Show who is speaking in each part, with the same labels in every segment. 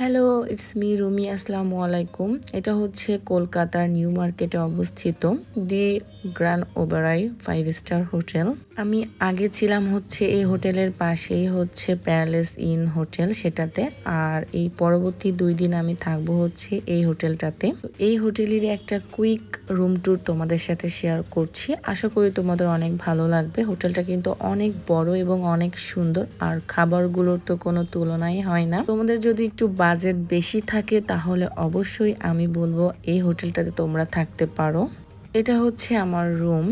Speaker 1: Hello it's me Rumi আসসালামু আলাইকুম এটা হচ্ছে কলকাতার নিউ মার্কেটে অবস্থিত the grand Oberoi five star hotel. আমি আগে ছিলাম হচ্ছে এই হোটেলের পাশেই হচ্ছে প্যালেস ইন হোটেল সেটাতে। আর এই পরবর্তী দুই দিন আমি থাকব হচ্ছে এই হোটেলটাতে। এই হোটেলের একটা কুইক রুম ট্যুর তোমাদের সাথে শেয়ার করছি। আশা করি তোমাদের অনেক ভালো লাগবে। হোটেলটা কিন্তু অনেক বড় এবং অনেক সুন্দর। আর খাবারগুলোর তো কোনো তুলনাই হয় না। তোমাদের যদি একটু বাজেট বেশি থাকে, তাহলে অবশ্যই আমি বলব এই হোটেলটাতে তোমরা থাকতে পারো। এটা হচ্ছে আমার রুম।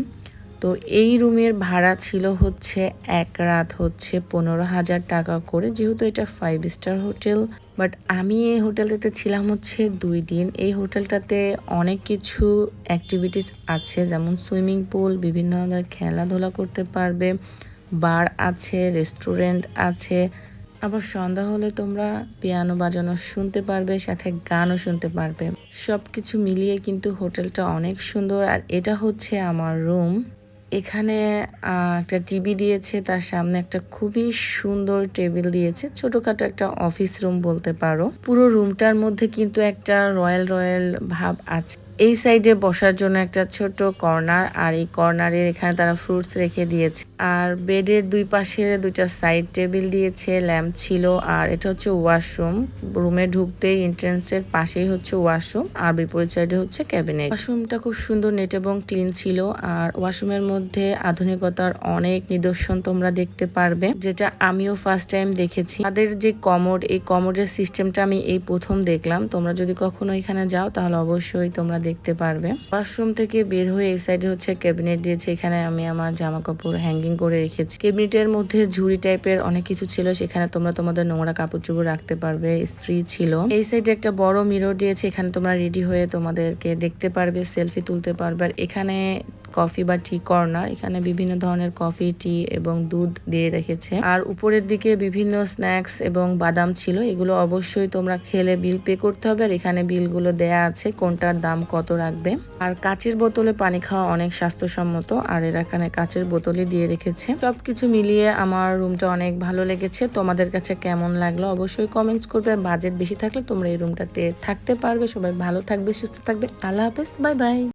Speaker 1: তো এই রুমের ভাড়া ছিল হচ্ছে এক রাত হচ্ছে পনেরো হাজার টাকা করে, যেহেতু এটা ফাইভ স্টার হোটেল। বাট আমি এই হোটেলটাতে ছিলাম হচ্ছে দুই দিন। এই হোটেলটাতে অনেক কিছু অ্যাক্টিভিটিস আছে, যেমন সুইমিং পুল বিভিন্ন ধরনের খেলাধুলা করতে পারবে বার আছে রেস্টুরেন্ট আছে আবার সন্ধ্যা হলে তোমরা পিয়ানো বাজানো শুনতে পারবে, সাথে গানও শুনতে পারবে। সব কিছু মিলিয়ে কিন্তু হোটেলটা অনেক সুন্দর। আর এটা হচ্ছে আমার রুম। এখানে একটা টিভি দিয়েছে, তার সামনে একটা খুবই সুন্দর টেবিল দিয়েছে। ছোটখাটো একটা অফিস রুম বলতে পারো। পুরো রুমটার মধ্যে কিন্তু একটা রয়্যাল রয়্যাল ভাব আছে। এই সাইডে বসার জন্য একটা ছোট কর্নার, আর এই কর্নারের এখানে তারা ফ্রুটস রেখে দিয়েছে। আর বেডের দুই পাশে দুইটা সাইড টেবিল দিয়েছে, ল্যাম্প ছিল, আর এটা হচ্ছে ওয়াশরুম। রুমে ঢুকতেই এন্ট্রেন্সের পাশেই হচ্ছে ওয়াশরুম, আর বিপরীত সাইডে হচ্ছে ক্যাবিনেট। ওয়াশরুমটা খুব সুন্দর, নেট এবং ক্লিন ছিল, আর ওয়াশরুমের মধ্যে আধুনিকতার অনেক নিদর্শন তোমরা দেখতে পারবে, যেটা আমিও ফার্স্ট টাইম দেখেছি। তাদের যে কমোড এই কমোডের সিস্টেমটা আমি এই প্রথম দেখলাম। তোমরা যদি কখনো এখানে যাও, তাহলে অবশ্যই তোমরা দেখতে পারবে। ওয়াশরুম থেকে বের হয়ে এই সাইডে হচ্ছে ক্যাবিনেট দিয়েছে। এখানে আমি আমার জামা কাপড় হ্যাঙ্গিং করে রেখেছি। ক্যাবিনেটের মধ্যে ঝুড়ি টাইপের অনেক কিছু ছিল। সেখানে তোমরা তোমাদের নোংরা কাপড় চুপড় রাখতে পারবে, স্ত্রী ছিল। এই সাইডে একটা বড় মিরর দিয়েছে। এখানে তোমরা রেডি হয়ে তোমাদেরকে দেখতে পারবে সেলফি তুলতে পারবে। আর এখানে কফি বা টি কর্নার এখানে বিভিন্ন ধরনের কফি টি এবং দুধ দিয়ে রেখেছে। আর উপরের দিকে বিভিন্ন স্ন্যাক্স এবং বাদাম ছিল, এগুলো অবশ্যই তোমরা খেলে বিল পে করতে হবে। আর এখানে বিলগুলো দেয়া আছে, কোনটার দাম কত রাখবে। আর কাচের বোতলে পানি খাওয়া অনেক স্বাস্থ্যসম্মত, আর এরা এখানে কাচের বোতলই দিয়ে রেখেছে। সবকিছু মিলিয়ে আমার রুমটা অনেক ভালো লেগেছে। তোমাদের কাছে কেমন লাগল অবশ্যই কমেন্টস করবে। আর বাজেট বেশি থাকলে তোমরা এই রুমটাতে থাকতে পারবে। সবাই ভালো থাকবে, সুস্থ থাকবে। আল্লাহ হাফেজ বাই বাই